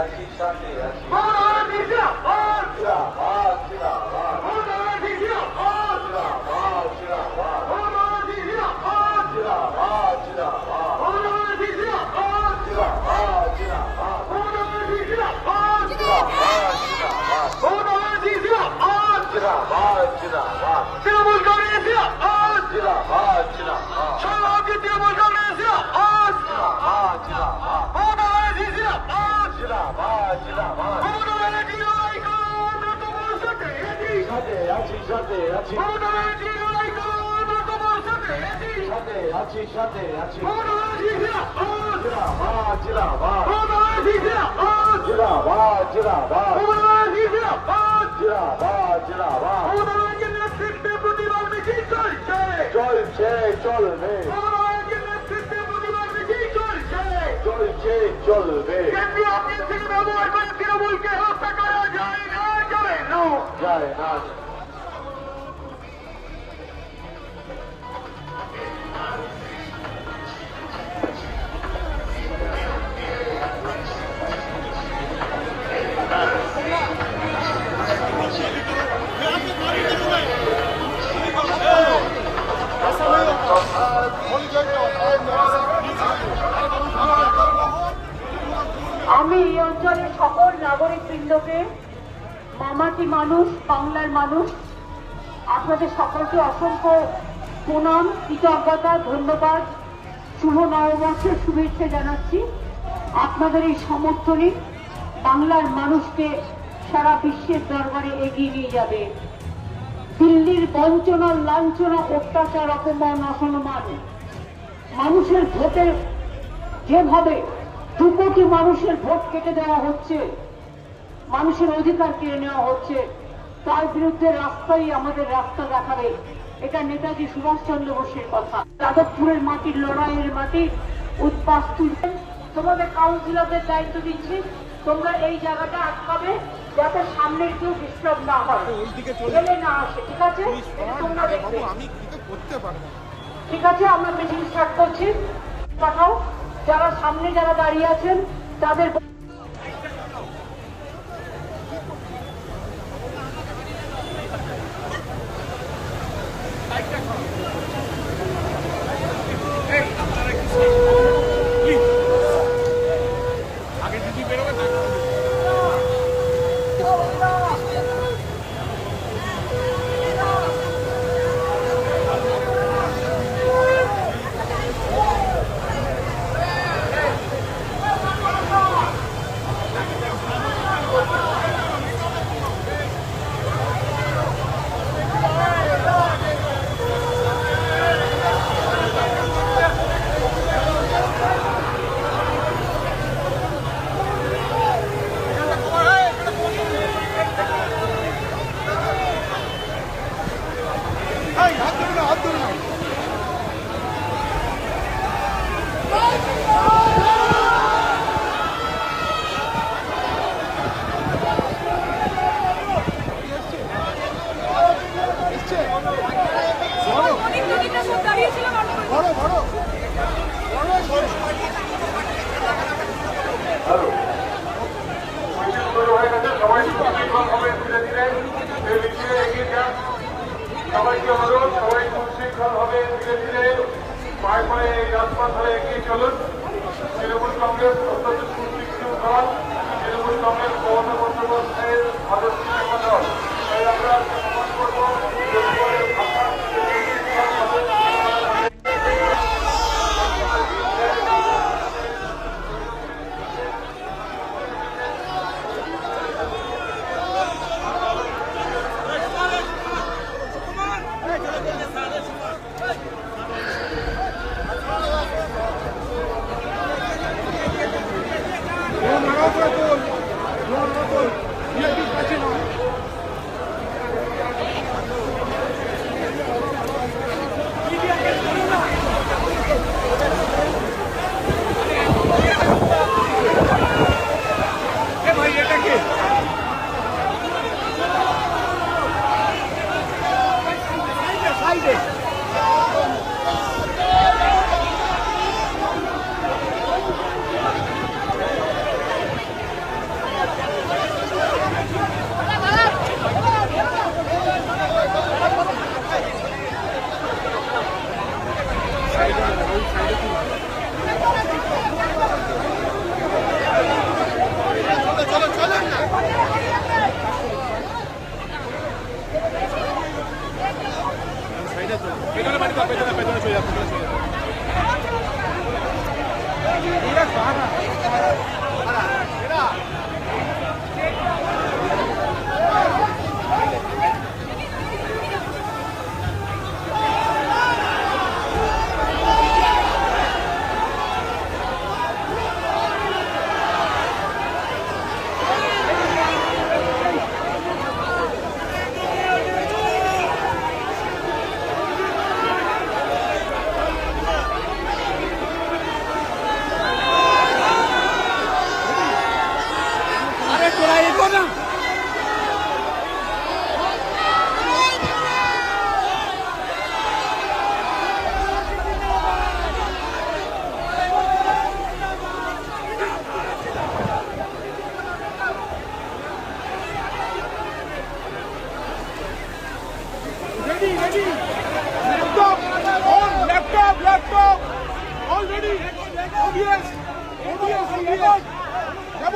আছি সাথে আছি বাংলাদেশ সাথে আছি সাথে আছি। সাথে আছি সাথে আছি। নেতৃত্বে প্রতিবাদ মিছিল চলছে? চলবে। চলছে? চলবে। থেকে ব্যবহার করে তৃণমূলকে হত্যা যায় না আমি এই অঞ্চলের সকল নাগরিক বৃন্দকে মামাটি মানুষ, বাংলার মানুষ, আপনাদের সকলকে অসংখ্য প্রণাম, কৃতজ্ঞতা, ধন্যবাদ, শুভ নববর্ষের শুভেচ্ছা জানাচ্ছি। আপনাদের এই সমর্থনে বাংলার মানুষকে সারা বিশ্বের দরবারে এগিয়ে নিয়ে যাবে। দিল্লির বঞ্চনা, লাঞ্ছনা, অত্যাচার, অপমান, অসম্মান, মানুষের ভোটে যেভাবে দু কোটি মানুষের ভোট কেটে দেওয়া হচ্ছে মানুষের অধিকার কেড়ে নেওয়া হচ্ছে। তার বিরুদ্ধে রাস্তাই আমাদের রাস্তা দেখাবে এটা নেতাজি সুভাষচন্দ্র বোসের কথা। যাদবপুরের মাটির লড়াইয়ের মাটি উৎপাস তুলবেন তোমাদের কাউন্সিলরদের দায়িত্ব দিচ্ছি। তোমরা এই জায়গাটা আটকাবে যাতে সামনের কেউ ডিস্টার্ব না হয়। গেলে না আসে ঠিক আছে? তোমরা দেখবে। ঠিক আছে আমরা মিটিং স্টার্ট করছি। পাঠাও। যারা সামনে যারা দাঁড়িয়ে আছেন তাদের ধরে রাজপথ ধরে এগিয়ে চলুন Trinamool Congress Mete la la. Mira, stop already ODS ODS ODS যাব